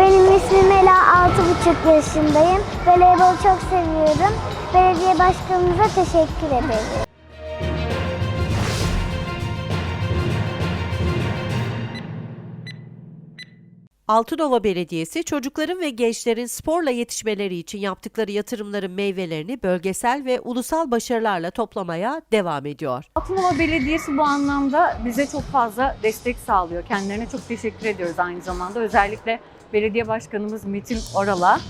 Benim ismim Ela, 6,5 yaşındayım. Voleybolu çok seviyorum. Belediye başkanımıza teşekkür ederim. Altınova Belediyesi çocukların ve gençlerin sporla yetişmeleri için yaptıkları yatırımların meyvelerini bölgesel ve ulusal başarılarla toplamaya devam ediyor. Altınova Belediyesi bu anlamda bize çok fazla destek sağlıyor. Kendilerine çok teşekkür ediyoruz aynı zamanda. Özellikle belediye başkanımız Metin Oral'a.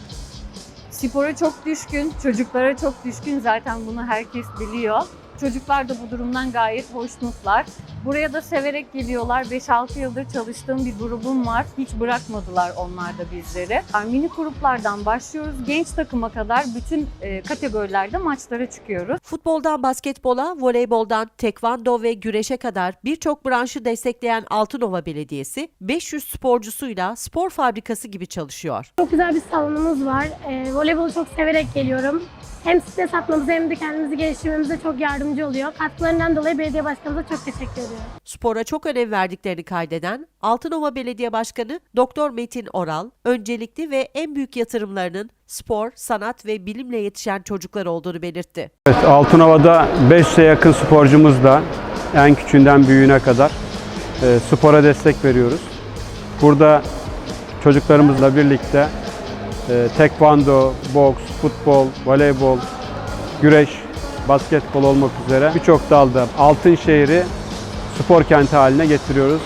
Spora çok düşkün, çocuklara çok düşkün. Zaten bunu herkes biliyor. Çocuklar da bu durumdan gayet hoşnutlar. Buraya da severek geliyorlar. 5-6 yıldır çalıştığım bir grubum var. Hiç bırakmadılar onlar da bizleri. Yani mini gruplardan başlıyoruz. Genç takıma kadar bütün e, kategorilerde maçlara çıkıyoruz. Futboldan basketbola, voleyboldan tekvando ve güreşe kadar birçok branşı destekleyen Altınova Belediyesi 500 sporcusuyla spor fabrikası gibi çalışıyor. Çok güzel bir salonumuz var. Ee, voleybolu çok severek geliyorum. Hem stres atmamıza hem de kendimizi geliştirmemize çok yardımcı oluyor. Katkılarından dolayı belediye başkanımıza çok teşekkür ediyorum. Spora çok önem verdiklerini kaydeden Altınova Belediye Başkanı Doktor Metin Oral, öncelikli ve en büyük yatırımlarının spor, sanat ve bilimle yetişen çocuklar olduğunu belirtti. Evet, Altınova'da 500'e yakın sporcumuz da en küçüğünden büyüğüne kadar e, spora destek veriyoruz. Burada çocuklarımızla birlikte e, tekvando, boks, futbol, voleybol, güreş, basketbol olmak üzere birçok dalda Altınşehir'i spor kenti haline getiriyoruz.